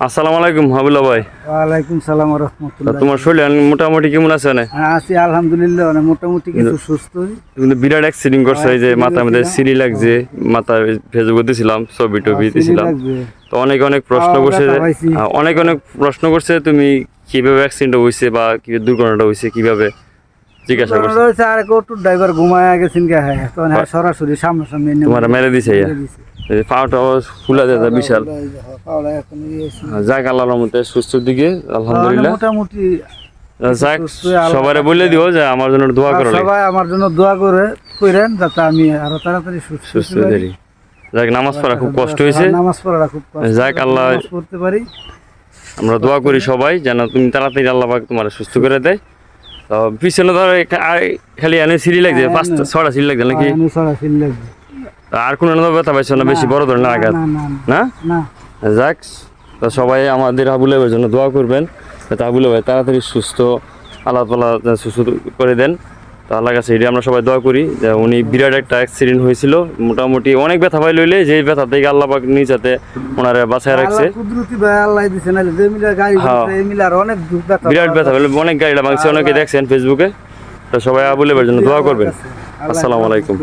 আসসালামু আলাইকুম হাবুল্লাহ ভাই। ওয়ালাইকুম সালাম রহমতুল্লাহ। তোমার শরীর মোটামুটি কেমন আছে না আছি আলহামদুলিল্লাহ মানে মোটামুটি কিছু সুস্থই কিন্তু বিরাট অ্যাক্সিডেন্ট করছে এই যে মাথার মধ্যে সিঁড়ি লাগছে মাথা ফেসবুকে দিছিলাম ছবি টবি দিছিলাম। তো অনেক অনেক প্রশ্ন করছে হ্যাঁ, অনেক অনেক প্রশ্ন করছে তুমি কীভাবে অ্যাক্সিডেন্ট হয়েছে বা কীভাবে দুর্ঘটনাটা হয়েছে কীভাবে জিজ্ঞাসা করছে। আর এক ড্রাইভার ঘুমায় গেছেন কে হ্যাঁ হ্যাঁ সরাসরি সামনাসামনি তোমার মেরে দিছে। ফুলা বিশাল। যাক আল্লাহর মধ্যে সুস্থ দিকে আলহামদুলিল্লাহ। মোটামুটি যাক সুস্থ আল্লাহ- সবারে বলে দিও যে আমার জন্য দোয়া করো সবাই আমার জন্য দোয়া করে করেন যাতে আমি আরও তাড়াতাড়ি সুস্থ সুস্থ হতে পারি। দেরি। যাক নামাজ পড়া খুব কষ্ট হয়েছে। আর নামাজ পড়াটা খুব কষ্ট যাক আল্লাহ- পড়তে পারি। আমরা দোয়া করি সবাই যেন তুমি তাড়াতাড়ি আল্লাহ পাক তোমার সুস্থ করে দেয়। তো পিছনে ধর খালি এনে সিঁড়ি লাগছে হ্যাঁ, পাঁচটা। ছটা সিঁড়ি লাগছে নাকি? সরাসরি লাগবে তো আর কোনো ব্যথা পাইছো না? বেশি বড় ধরনের আঘাত না যাক তো সবাই আমাদের ভাইয়ের জন্য দোয়া করবেন। যাতে আবুল ভাই তাড়াতাড়ি সুস্থ আল্লাহ তালা সুস্থ করে দেন। তো আল্লাহ কাছে এটি আমরা সবাই দোয়া করি যে উনি বিরাট একটা অ্যাক্সিডেন্ট হয়েছিল। মোটামুটি অনেক ব্যথা পাই লইলে যেই ব্যথা থেকে আল্লাহ পাক নিজ যাতে ওনারা বাঁচায় রাখছে। যে হ্যাঁ। বিরাট ব্যথা বলে অনেক গাড়িটা ভাঙছে অনেকে দেখছেন ফেসবুকে তো সবাই আবুল ভাইয়ের জন্য দোয়া করবেন। আসসালামু আলাইকুম।